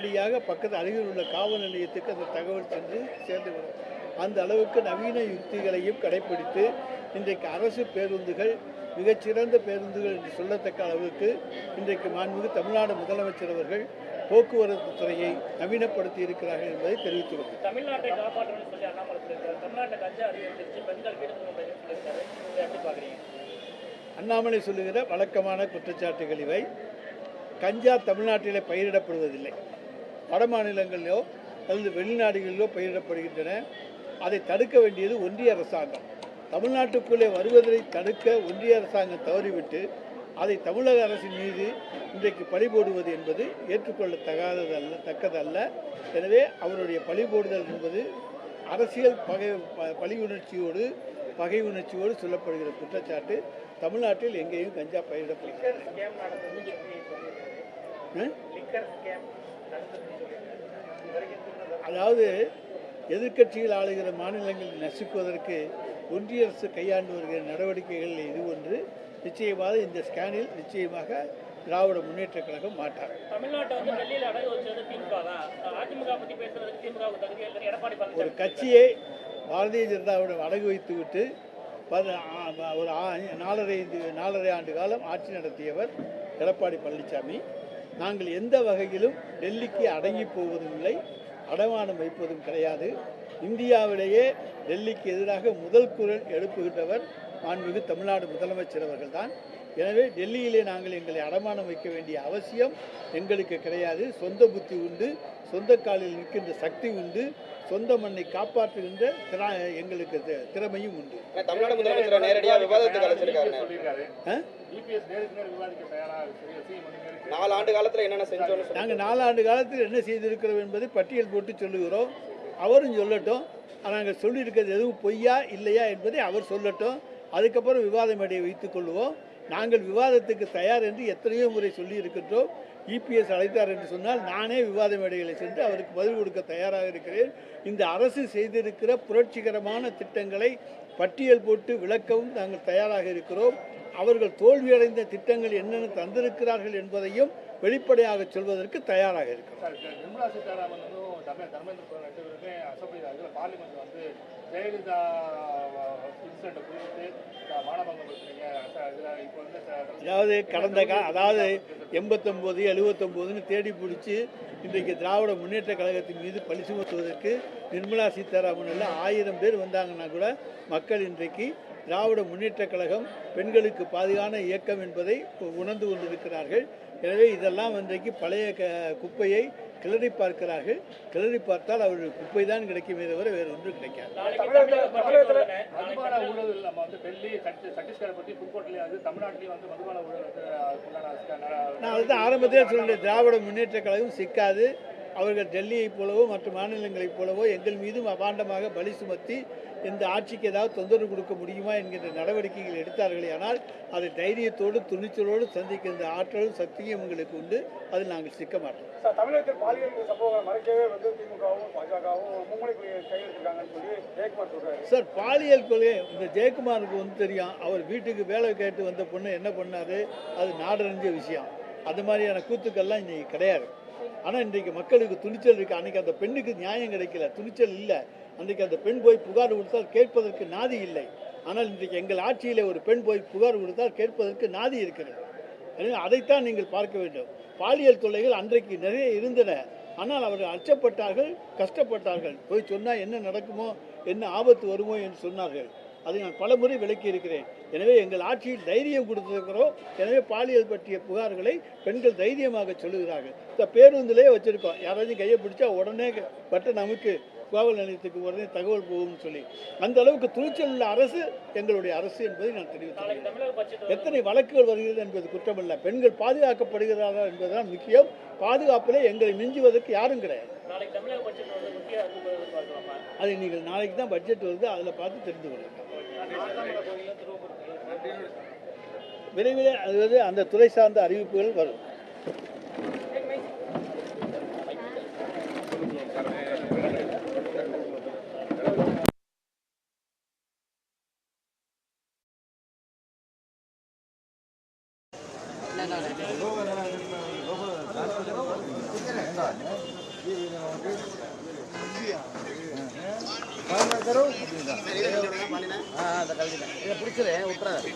உடனடியாக பக்கத்து அருகில் உள்ள காவல் நிலையத்துக்கு அந்த தகவல் சென்று சேர்ந்துவிடும் அந்த அளவுக்கு நவீன யுக்திகளையும் கடைபிடித்து இன்றைக்கு அரசு பேருந்துகள் மிகச்சிறந்த பேருந்துகள் என்று சொல்லத்தக்க அளவுக்கு இன்றைக்கு மாண்புமிகு தமிழ்நாடு முதலமைச்சர் அவர்கள் போக்குவரத்து துறையை நவீனப்படுத்தி இருக்கிறார்கள் என்பதை பார்க்குறீங்க அண்ணாமலை சொல்லுகிற வழக்கமான குற்றச்சாட்டுகள் இவை. கஞ்சா தமிழ்நாட்டிலே பயிரிடப்படுவதில்லை. வட மாநிலங்களிலோ அல்லது வெளிநாடுகளிலோ பயிரிடப்படுகின்றன. அதை தடுக்க வேண்டியது ஒன்றிய அரசாங்கம். தமிழ்நாட்டுக்குள்ளே வருவதை தடுக்க ஒன்றிய அரசாங்கம் தவறிவிட்டு அதை தமிழக அரசின் மீது இன்றைக்கு பழி போடுவது என்பது ஏற்றுக்கொள்ளத்தகாததல்ல தக்கதல்ல. எனவே அவருடைய பழி போடுதல் என்பது அரசியல் பகை ப- பழி உணர்ச்சியோடு பகை உணர்ச்சியோடு சொல்லப்படுகிற குற்றச்சாட்டு. தமிழ்நாட்டில் எங்கேயும் கஞ்சா பயிரிடப்படுகிறது அதாவது எதிர்க்கட்சிகள் ஆளுகிற மாநிலங்களை நசுக்குவதற்கு ஒன்றிய அரசு கையாண்டு வருகிற நடவடிக்கைகள் இது ஒன்று. நிச்சயமாக இந்த ஸ்கேனில் நிச்சயமாக திராவிட முன்னேற்றக் கழகம் மாட்டார். ஒரு கட்சியை பாரதிய ஜனதாவிடம் அடகு வைத்துவிட்டு ஒரு நாலரை நாலரை ஆண்டு காலம் ஆட்சி நடத்தியவர் எடப்பாடி பழனிசாமி. நாங்கள் எந்த வகையிலும் டெல்லிக்கு அடங்கி போவதும் இல்லை அடமானம் வைப்பதும் கிடையாது. இந்தியாவிலேயே டெல்லிக்கு எதிராக முதல் குரல் எழுப்புகின்றவர் மாண்புமிகு தமிழ்நாடு முதலமைச்சர் அவர்கள்தான். எனவே டெல்லியிலே நாங்கள் எங்களை அடமானம் வைக்க வேண்டிய அவசியம் எங்களுக்கு கிடையாது. சொந்த புத்தி உண்டு சொந்த காலில் நிற்கின்ற சக்தி உண்டு சொந்த மண்ணை காப்பாற்றுகின்ற திறா எங்களுக்கு திறமையும் உண்டு. ஆனா தமிழ்நாடு முதலமைச்சர் நேரடியா விவாதத்துக்கு அழைச்சிருக்காரு. நாலு ஆண்டு காலத்துல என்னென்ன நாங்கள் நாலாண்டு காலத்தில் என்ன செய்திருக்கிறோம் என்பதை பட்டியல் போட்டு சொல்லுகிறோம். அவரும் சொல்லட்டும். நாங்கள் சொல்லியிருக்கிறது எதுவும் பொய்யா இல்லையா என்பதை அவர் சொல்லட்டும். அதுக்கப்புறம் விவாத மேடையை வைத்துக் கொள்வோம். நாங்கள் விவாதத்துக்கு தயார் என்று எத்தனையோ முறை சொல்லியிருக்கின்றோம். இபிஎஸ் அழைத்தார் என்று சொன்னால் நானே விவாத மேடைகளை சென்று அவருக்கு பதில் கொடுக்க தயாராக இருக்கிறேன். இந்த அரசு செய்திருக்கிற புரட்சிகரமான திட்டங்களை பட்டியல் போட்டு விளக்கவும் நாங்கள் தயாராக இருக்கிறோம். அவர்கள் தோல்வியடைந்த திட்டங்கள் என்னென்ன தந்திருக்கிறார்கள் என்பதையும் வெளிப்படையாக சொல்வதற்கு தயாராக இருக்கிறோம். நிர்மலா சீதாராமன் தர்மேந்திர பிரதான் பார்லிமெண்ட் வந்து ஜெயலலிதா அதாவது கடந்த கா அதாவது எண்பத்தொம்போது எழுபத்தொம்போதுன்னு தேடி பிடிச்சி இன்றைக்கு திராவிட முன்னேற்ற கழகத்தின் மீது பழி சுமத்துவதற்கு நிர்மலா சீதாராமன் எல்லாம் ஆயிரம் பேர் வந்தாங்கன்னா கூட மக்கள் இன்றைக்கு திராவிட முன்னேற்ற கழகம் பெண்களுக்கு பாதுகான இயக்கம் என்பதை உணர்ந்து கொண்டிருக்கிறார்கள். எனவே இதெல்லாம் இன்றைக்கு பழைய க குப்பையை கிளறி பார்க்கிறார்கள். கிளறி பார்த்தால் அவர்கள் குப்பை தான் கிடைக்குமே தவிர வேறு ஒன்றும் கிடைக்காது. நான் அதுதான் ஆரம்பத்திலே சொன்னேன் திராவிட முன்னேற்ற கழகம் சிக்காது. அவர்கள் டெல்லியைப் போலவோ மற்ற மாநிலங்களைப் போலவோ எங்கள் மீதும் அபாண்டமாக பலி சுமத்தி இந்த ஆட்சிக்கு ஏதாவது தொந்தரவு கொடுக்க முடியுமா என்கின்ற நடவடிக்கைகள் எடுத்தார்களே ஆனால் அதை தைரியத்தோடு துணிச்சலோடு சந்திக்கின்ற ஆற்றலும் சக்தியும் எங்களுக்கு உண்டு. அதில் நாங்கள் சிக்க மாட்டோம். சார் தமிழகத்தில் பாலியல் சம்பவங்களை மறைக்கவே வந்து திமுகவும் பாஜகவும் ஜெயக்குமார் சொல்றாரு. சார் பாலியல் கொலை இந்த ஜெயக்குமாருக்கு வந்து தெரியும். அவர் வீட்டுக்கு வேலை கேட்டு வந்த பொண்ணு என்ன பண்ணாரு அது நாடறிஞ்ச விஷயம். அது மாதிரியான கூத்துக்கள்லாம் இன்னைக்கு கிடையாது. ஆனால் இன்றைக்கு மக்களுக்கு துணிச்சல் இருக்குது அன்றைக்கி அந்த பெண்ணுக்கு நியாயம் கிடைக்கல. துணிச்சல் இல்லை. அன்றைக்கு அந்த பெண் போய் புகார் கொடுத்தால் கேட்பதற்கு நாதி இல்லை. ஆனால் இன்றைக்கு எங்கள் ஆட்சியில் ஒரு பெண் போய் புகார் கொடுத்தால் கேட்பதற்கு நாதி இருக்கிறது. எனவே அதைத்தான் நீங்கள் பார்க்க வேண்டும். பாலியல் தொல்லைகள் அன்றைக்கு நிறைய இருந்தன. ஆனால் அவர்கள் அச்சப்பட்டார்கள் கஷ்டப்பட்டார்கள். போய் சொன்னால் என்ன நடக்குமோ என்ன ஆபத்து வருமோ என்று சொன்னார்கள். அதை நான் பலமுறை விளக்கி இருக்கிறேன். எனவே எங்கள் ஆட்சியில் தைரியம் கொடுத்திருக்கிறோம். எனவே பாலியல் பற்றிய புகார்களை பெண்கள் தைரியமாக சொல்லுகிறார்கள். இந்த பேருந்திலே வச்சுருக்கோம். யாராச்சும் கையை பிடிச்சா உடனே பட்ட நமக்கு காவல் நிலையத்துக்கு உடனே தகவல் போகும்னு சொல்லி. அந்த அளவுக்கு துணிச்சல் உள்ள அரசு எங்களுடைய அரசு என்பதை நான் தெரிவித்துள்ளேன். எத்தனை வழக்குகள் வருகிறது என்பது குற்றமல்ல. பெண்கள் பாதுகாக்கப்படுகிறாரா என்பதுதான் முக்கியம். பாதுகாப்பிலே எங்களை மிஞ்சுவதற்கு யாரும் கிடையாது. அதை நீங்கள் நாளைக்கு தான் பட்ஜெட் வருது. அதில் பார்த்து தெரிந்து கொள்ளுங்கள். விரைவில் அதாவது அந்த துறை சார்ந்த அறிவிப்புகள் வரும். தரும் ஆ அந்த கல்வி தான் இதை பிடிச்சிரு விட்டுறாரு